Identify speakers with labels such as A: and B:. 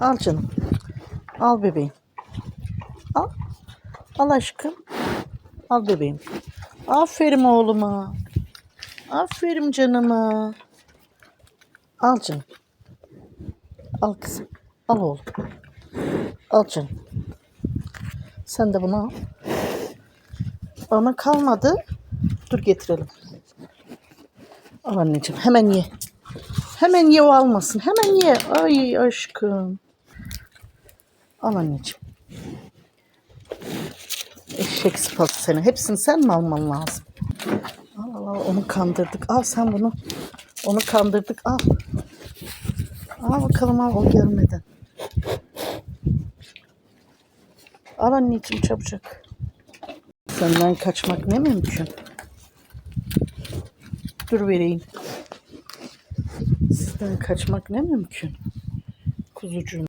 A: Al canım. Al bebeğim. Al. Al aşkım. Al bebeğim. Aferin oğluma. Aferin canıma. Al canım. Al kızım. Al oğlum. Al canım. Sen de bunu al. Bana kalmadı. Dur getirelim. Al anneciğim hemen ye. Hemen ye o almasın. Hemen ye. Ay aşkım. Al anneciğim. Eşek sıpası seni. Hepsini sen mi alman lazım? Al al al onu kandırdık. Al sen bunu. Onu kandırdık. Al. Al bakalım al o gelmeden. Al anneciğim çabucak. Senden kaçmak ne mümkün? Dur vereyim. Sizden kaçmak ne mümkün? Kuzucuğum.